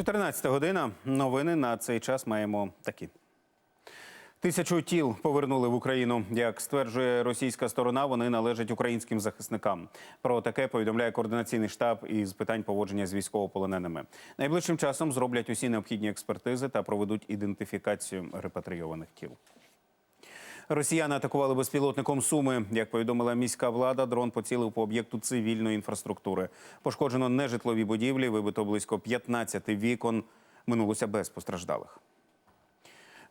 14 година. Новини на цей час маємо такі. Тисячу тіл повернули в Україну. Як стверджує російська сторона, вони належать українським захисникам. Про таке повідомляє координаційний штаб із питань поводження з військовополоненими. Найближчим часом зроблять усі необхідні експертизи та проведуть ідентифікацію репатрійованих тіл. Росіяни атакували безпілотником Суми. Як повідомила міська влада, дрон поцілив по об'єкту цивільної інфраструктури. Пошкоджено нежитлові будівлі, вибито близько 15 вікон. Минулося без постраждалих.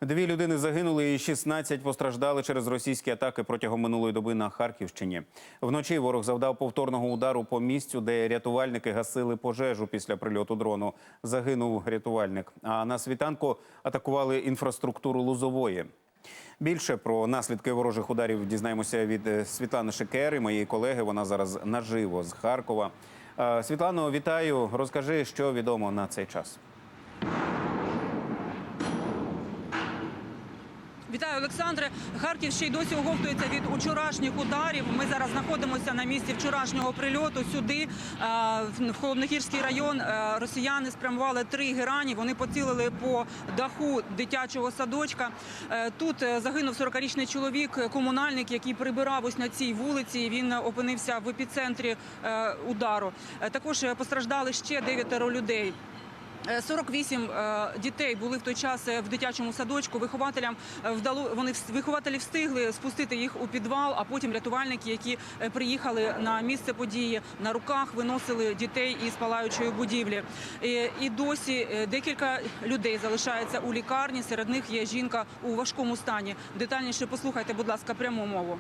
Дві людини загинули і 16 постраждали через російські атаки протягом минулої доби на Харківщині. Вночі ворог завдав повторного удару по місцю, де рятувальники гасили пожежу після прильоту дрону. Загинув рятувальник. А на світанку атакували інфраструктуру Лузової. Більше про наслідки ворожих ударів дізнаємося від е, Світлани Шекери, моєї колеги. Вона зараз наживо з Харкова. Е, Світлано, вітаю. Розкажи, що відомо на цей час. Вітаю, Олександре. Харків ще й досі оговтується від вчорашніх ударів. Ми зараз знаходимося на місці вчорашнього прильоту. Сюди е, в Холодногірський район е, росіяни спрямували три герані. Вони поцілили по даху дитячого садочка. Е, Тут загинув 40-річний чоловік, комунальник, який прибирав ось на цій вулиці. Він опинився в епіцентрі удару. Також постраждали ще дев'ятеро людей. Е, 48 е, дітей були в той час е, в дитячому садочку. Вихователям е, вдало вони вихователі встигли спустити їх у підвал, а потім рятувальники, які е, приїхали на місце події, на руках виносили дітей із палаючої будівлі. Е, І досі е, декілька людей залишається у лікарні. Серед них є жінка у важкому стані. Детальніше послухайте, будь ласка, пряму мову.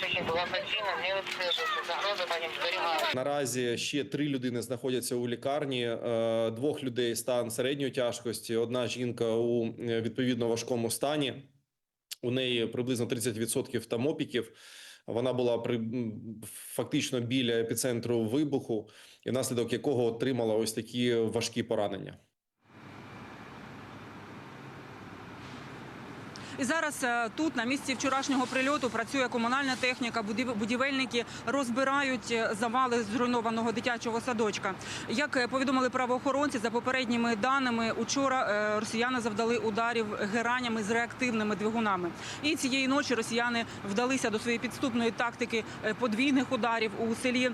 Шахід була причина, не Наразі ще три людини знаходяться у лікарні. Е, Двох людей стан середньої тяжкості. Одна жінка у е, відповідно важкому стані. У неї приблизно 30% там опіків. Вона була при фактично біля епіцентру вибуху, і внаслідок якого отримала ось такі важкі поранення. І зараз е, тут, на місці вчорашнього прильоту, працює комунальна техніка. будів- Будівельники розбирають е, завали зруйнованого дитячого садочка. Як е, повідомили правоохоронці, за попередніми даними, учора росіяни завдали ударів геранями з реактивними двигунами. І цієї ночі росіяни вдалися до своєї підступної тактики подвійних ударів у селі.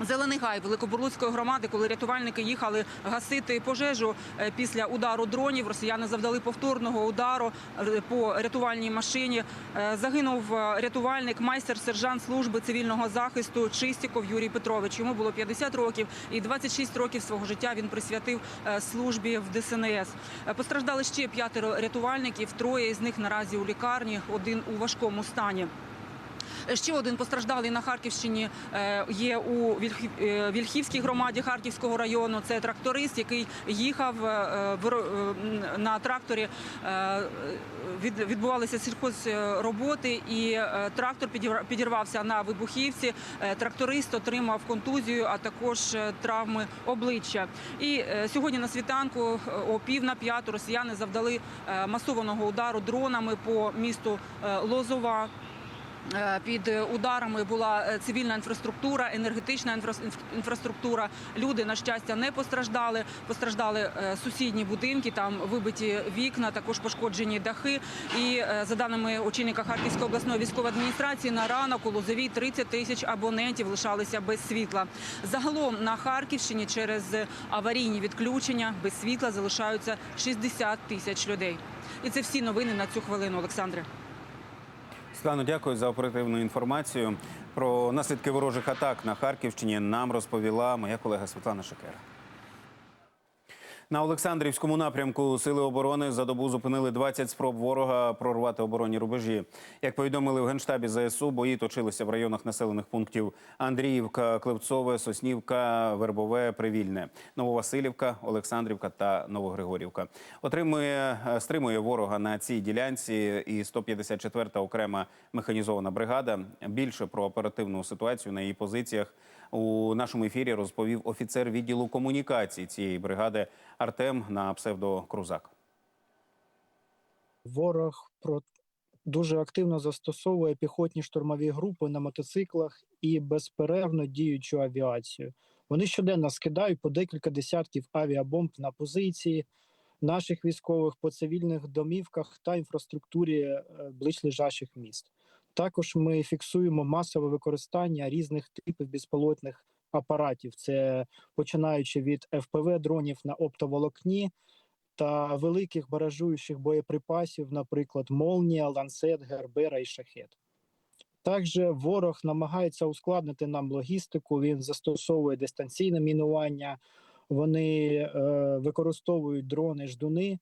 Зелений гай Великобурлуцької громади, коли рятувальники їхали гасити пожежу е, після удару дронів, росіяни завдали повторного удару е, по рятувальній машині. Е, Загинув рятувальник, майстер сержант служби цивільного захисту Чистіков Юрій Петрович. Йому було 50 років, і 26 років свого життя він присвятив службі в ДСНС. Постраждали ще п'ятеро рятувальників. Троє з них наразі у лікарні, один у важкому стані. Ще один постраждалий на Харківщині е, є у е, Вільхівській громаді Харківського району. Це тракторист, який їхав е, на тракторі. від- Відбувалися сільхозроботи, і трактор підір- підірвався на вибухівці. Тракторист отримав контузію, а також травми обличчя. І сьогодні на світанку о пів на п'яту росіяни завдали масованого удару дронами по місту Лозова. Е, Під ударами була е, цивільна інфраструктура, енергетична інфра- інфраструктура. Люди, на щастя, не постраждали. Постраждали е, сусідні будинки, там вибиті вікна, також пошкоджені дахи. І е, за даними очільника Харківської обласної військової адміністрації, на ранок у Лозовій 30 тисяч абонентів лишалися без світла. Загалом на Харківщині через аварійні відключення без світла залишаються 60 тисяч людей. І це всі новини на цю хвилину, Олександре. Світлано, дякую за оперативну інформацію. Про наслідки ворожих атак на Харківщині нам розповіла моя колега Світлана Шекера. На Олександрівському напрямку сили оборони за добу зупинили 20 спроб ворога прорвати оборонні рубежі. Як повідомили в генштабі ЗСУ, бої точилися в районах населених пунктів Андріївка, Клевцове, Соснівка, Вербове, Привільне, Нововасилівка, Олександрівка та Новогригорівка. Отримує е, стримує ворога на цій ділянці і 154-та окрема механізована бригада. Більше про оперативну ситуацію на її позиціях у нашому ефірі розповів офіцер відділу комунікації цієї бригади Артем на псевдо Крузак. Ворог про дуже активно застосовує піхотні штурмові групи на мотоциклах і безперервно діючу авіацію. Вони щоденно скидають по декілька десятків авіабомб на позиції наших військових по цивільних домівках та інфраструктурі е, близлежащих міст. Також ми фіксуємо масове використання різних типів безпілотних апаратів. Це починаючи від ФПВ дронів на оптоволокні та великих баражуючих боєприпасів, наприклад, Молнія, Ланцет, Гербера і Шахет. Також ворог намагається ускладнити нам логістику. Він застосовує дистанційне мінування, вони е, використовують дрони ждуни.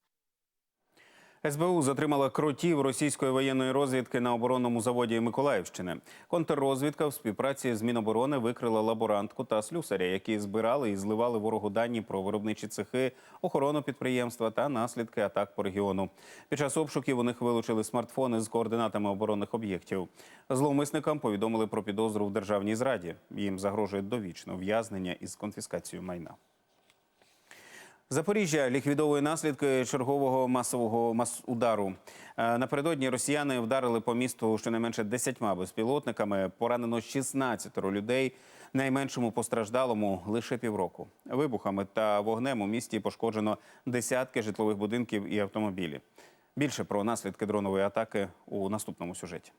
СБУ затримала кротів російської воєнної розвідки на оборонному заводі Миколаївщини. Контррозвідка в співпраці з Міноборони викрила лаборантку та слюсаря, які збирали і зливали ворогу дані про виробничі цехи, охорону підприємства та наслідки атак по регіону. Під час обшуків у них вилучили смартфони з координатами оборонних об'єктів. Зловмисникам повідомили про підозру в державній зраді. Їм загрожує довічне ув'язнення із конфіскацією майна. Запоріжжя ліквідовує наслідки чергового масового мас удару. Е, Напередодні росіяни вдарили по місту щонайменше 10 безпілотниками. Поранено 16 людей. Найменшому постраждалому лише півроку. Вибухами та вогнем у місті пошкоджено десятки житлових будинків і автомобілі. Більше про наслідки дронової атаки у наступному сюжеті.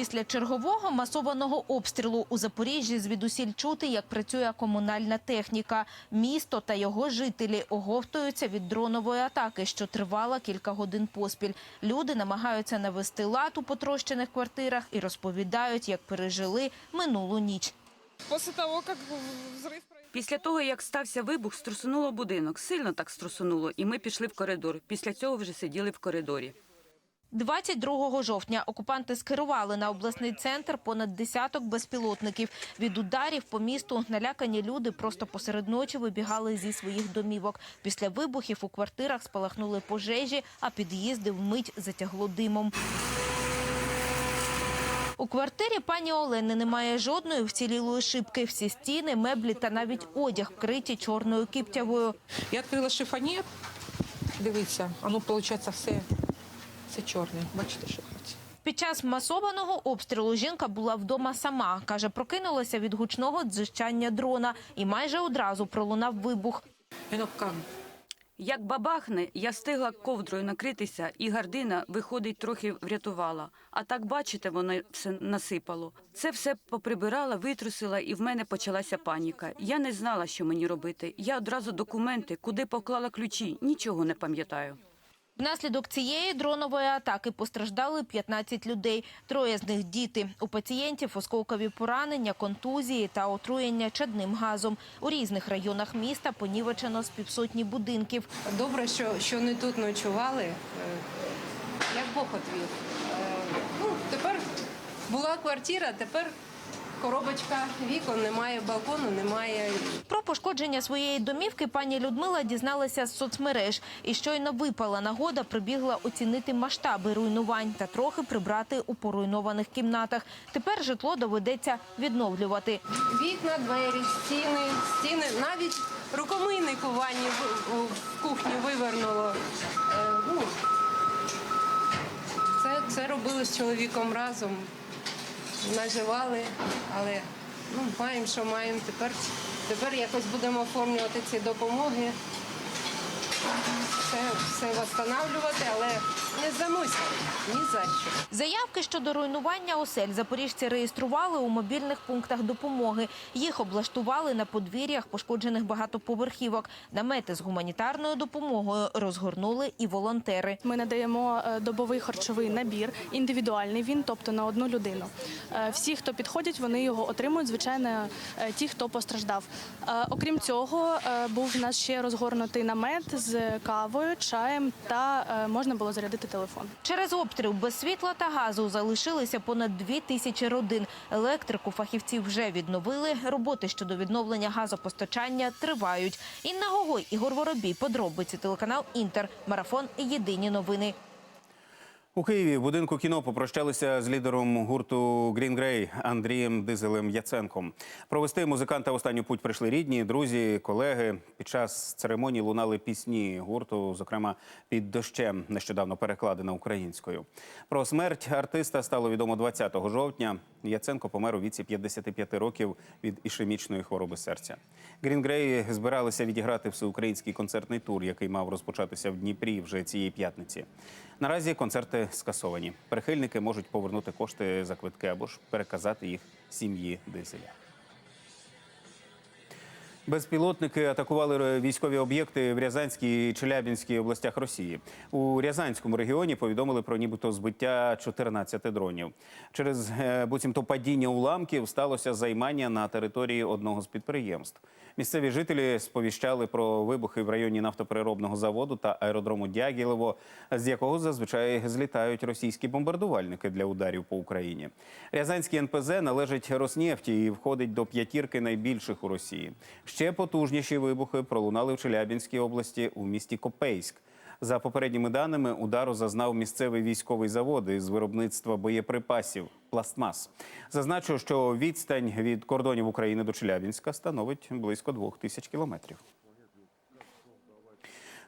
Після чергового масованого обстрілу у Запоріжжі звідусіль чути, як працює комунальна техніка. Місто та його жителі оговтуються від дронової атаки, що тривала кілька годин поспіль. Люди намагаються навести лад у потрощених квартирах і розповідають, як пережили минулу ніч. После того, как взрыв Після того, як стався вибух, струсунуло будинок. Сильно так струсунуло, і ми пішли в коридор. Після цього вже сиділи в коридорі. 22 жовтня окупанти скерували на обласний центр понад десяток безпілотників. Від ударів по місту налякані люди просто посеред ночі вибігали зі своїх домівок. Після вибухів у квартирах спалахнули пожежі, а під'їзди вмить затягло димом. У квартирі пані Олени немає жодної вцілілої шибки. Всі стіни, меблі та навіть одяг вкриті чорною киптявою. Я відкрила шифонір. Дивіться, а ну, виходить, все, все чорне. Бачите, що хоч. Під час масованого обстрілу жінка була вдома сама. Каже, прокинулася від гучного дзижчання дрона і майже одразу пролунав вибух. Як бабахне, я встигла ковдрою накритися, і гардина, виходить, трохи врятувала. А так, бачите, воно все насипало. Це все поприбирала, витрусила, і в мене почалася паніка. Я не знала, що мені робити. Я одразу документи, куди поклала ключі, нічого не пам'ятаю. Внаслідок цієї дронової атаки постраждали 15 людей. Троє з них діти. У пацієнтів осколкові поранення, контузії та отруєння чадним газом. У різних районах міста понівечено з півсотні будинків. Добре, що, що не тут ночували, е, як Бог отвів. Е, Ну, тепер була квартира, тепер коробочка вікон, немає балкону, немає Про пошкодження своєї домівки пані Людмила дізналася з соцмереж. І щойно випала нагода, прибігла оцінити масштаби руйнувань та трохи прибрати у поруйнованих кімнатах. Тепер житло доведеться відновлювати. вікна, двері, стіни, стіни. Навіть рукомийник у ванні в, кухні вивернуло. Е, Ну, це, це робили з чоловіком разом. Наживали, але ну, маємо, що маємо. Тепер, тепер якось будемо оформлювати ці допомоги. Все, все встановлювати, але не здамося ні за що. Заявки щодо руйнування осель запоріжці реєстрували у мобільних пунктах допомоги. Їх облаштували на подвір'ях пошкоджених багатоповерхівок. Намети з гуманітарною допомогою розгорнули і волонтери. Ми надаємо е, добовий харчовий набір, індивідуальний він, тобто на одну людину. Е, Всі, хто підходять, вони його отримують. Звичайно, е, ті, хто постраждав. Окрім цього, був в нас ще розгорнутий намет з кавою, чаєм та можна було зарядити телефон. Через обстріл без світла та газу залишилися понад дві тисячі родин. Електрику фахівці вже відновили. Роботи щодо відновлення газопостачання тривають. Інна Гогой, Ігор Воробій, подробиці телеканал Інтер, марафон. Єдині новини. У Києві в будинку кіно попрощалися з лідером гурту Green Grey Андрієм Дизелем Яценком. Провести музиканта останню путь прийшли рідні, друзі, колеги. Під час церемонії лунали пісні гурту, зокрема під дощем, нещодавно перекладена українською. Про смерть артиста стало відомо 20 жовтня. Яценко помер у віці 55 років від ішемічної хвороби серця. Green Grey збиралися відіграти всеукраїнський концертний тур, який мав розпочатися в Дніпрі вже цієї п'ятниці. Наразі концерти скасовані. Прихильники можуть повернути кошти за квитки або ж переказати їх сім'ї Дизеля. Безпілотники атакували військові об'єкти в Рязанській і Челябінській областях Росії. У Рязанському регіоні повідомили про нібито збиття 14 дронів. Через е, буцімто падіння уламків сталося займання на території одного з підприємств. Місцеві жителі сповіщали про вибухи в районі нафтопереробного заводу та аеродрому Дягілево, з якого зазвичай злітають російські бомбардувальники для ударів по Україні. Рязанський НПЗ належить Роснефті і входить до п'ятірки найбільших у Росії. Ще потужніші вибухи пролунали в Челябінській області у місті Копейськ. За попередніми даними, удару зазнав місцевий військовий завод із виробництва боєприпасів пластмас. Зазначу, що відстань від кордонів України до Челябінська становить близько двох тисяч кілометрів.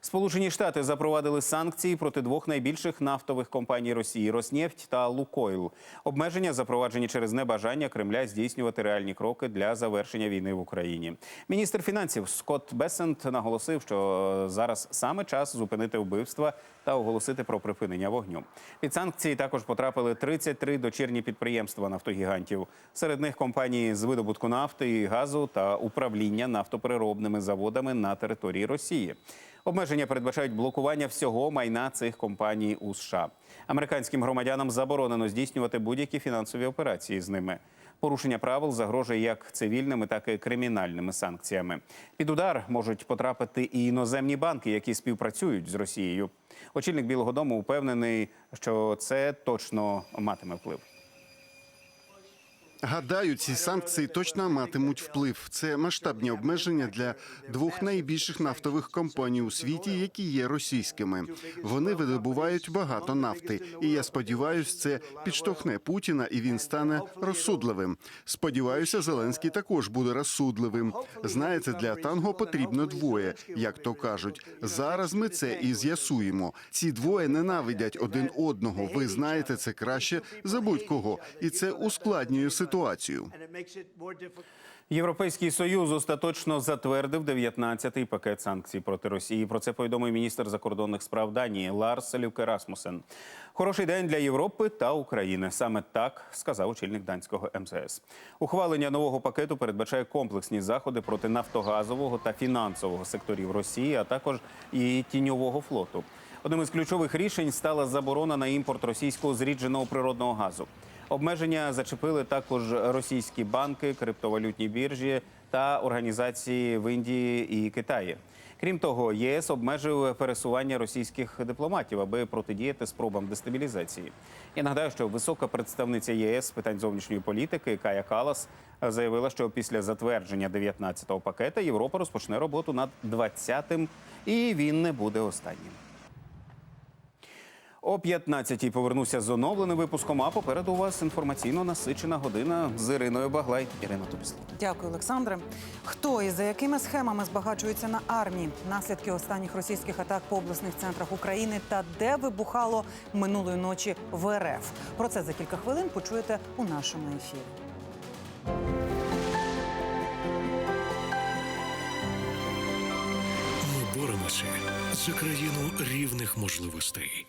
Сполучені Штати запровадили санкції проти двох найбільших нафтових компаній Росії Роснефть та Лукойл. Обмеження запроваджені через небажання Кремля здійснювати реальні кроки для завершення війни в Україні. Міністр фінансів Скотт Бесент наголосив, що зараз саме час зупинити вбивства та оголосити про припинення вогню. Під санкції також потрапили 33 дочірні підприємства нафтогігантів. Серед них компанії з видобутку нафти і газу та управління нафтопереробними заводами на території Росії. Обмеження передбачають блокування всього майна цих компаній у США. Американським громадянам заборонено здійснювати будь-які фінансові операції з ними. Порушення правил загрожує як цивільними, так і кримінальними санкціями. Під удар можуть потрапити і іноземні банки, які співпрацюють з Росією. Очільник Білого Дому упевнений, що це точно матиме вплив. Гадаю, ці санкції точно матимуть вплив. Це масштабні обмеження для двох найбільших нафтових компаній у світі, які є російськими. Вони видобувають багато нафти, і я сподіваюся, це підштовхне Путіна, і він стане розсудливим. Сподіваюся, Зеленський також буде розсудливим. Знаєте, для танго потрібно двоє, як то кажуть. Зараз ми це і з'ясуємо. Ці двоє ненавидять один одного. Ви знаєте це краще за будь-кого, і це ускладнює ситуацію. Європейський союз остаточно затвердив 19-й пакет санкцій проти Росії. Про це повідомив міністр закордонних справ Данії Ларс Люке Расмусен. Хороший день для Європи та України. Саме так сказав очільник данського МЗС. Ухвалення нового пакету передбачає комплексні заходи проти нафтогазового та фінансового секторів Росії, а також і тіньового флоту. Одним із ключових рішень стала заборона на імпорт російського зрідженого природного газу. Обмеження зачепили також російські банки, криптовалютні біржі та організації в Індії і Китаї. Крім того, ЄС обмежив пересування російських дипломатів, аби протидіяти спробам дестабілізації. Я нагадаю, що висока представниця ЄС з питань зовнішньої політики Кая Калас заявила, що після затвердження 19-го пакета Європа розпочне роботу над 20-тим, і він не буде останнім. О 15-й повернуся з оновленим випуском. А попереду у вас інформаційно насичена година з Іриною Баглай. Ірина тобі слово. Дякую, Олександре. Хто і за якими схемами збагачується на армії? Наслідки останніх російських атак по обласних центрах України та де вибухало минулої ночі в РФ? Про це за кілька хвилин почуєте у нашому ефірі. Ми боремося за країну рівних можливостей.